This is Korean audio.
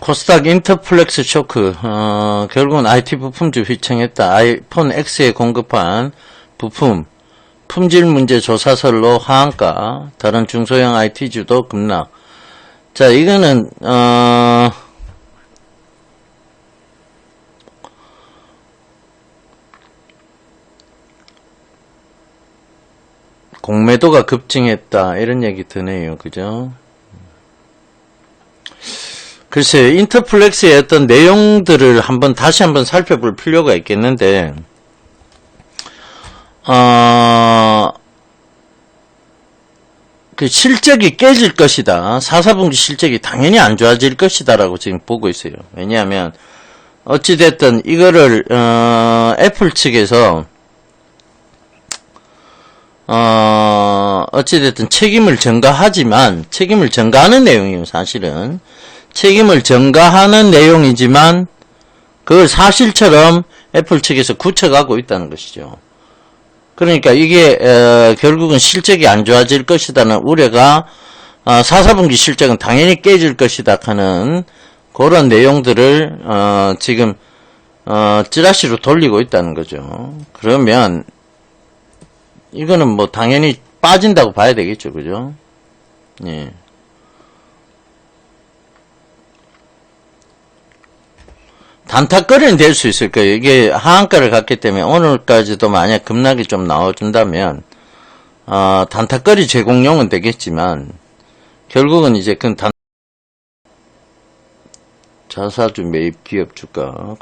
코스닥 인터플렉스 쇼크, 어, 결국은 IT 부품주 휘청했다. 아이폰 X에 공급한 부품, 품질 문제 조사설로 하한가, 다른 중소형 IT주도 급락. 자, 이거는, 어, 공매도가 급증했다. 이런 얘기 드네요. 그죠? 글쎄, 인터플렉스의 어떤 내용들을 한번 다시 한번 살펴볼 필요가 있겠는데, 어, 그 실적이 깨질 것이다. 4, 4분기 실적이 당연히 안 좋아질 것이다라고 지금 보고 있어요. 왜냐하면, 어찌됐든 이거를, 어, 애플 측에서, 어, 어찌됐든 책임을 전가하지만, 책임을 전가하는 내용이에요, 사실은. 책임을 전가하는 내용이지만, 그걸 사실처럼 애플 측에서 굳혀가고 있다는 것이죠. 그러니까 이게, 어, 결국은 실적이 안 좋아질 것이다는 우려가, 어, 4, 4분기 실적은 당연히 깨질 것이다 하는 그런 내용들을, 어, 지금, 어, 찌라시로 돌리고 있다는 거죠. 그러면, 이거는 뭐 당연히 빠진다고 봐야 되겠죠, 그죠? 예. 단타거리는 될 수 있을 거예요. 이게 하한가를 갔기 때문에 오늘까지도 만약 급락이 좀 나와준다면, 어, 단타거리 제공용은 되겠지만, 결국은 이제 그 단, 자사주 매입 기업 주가,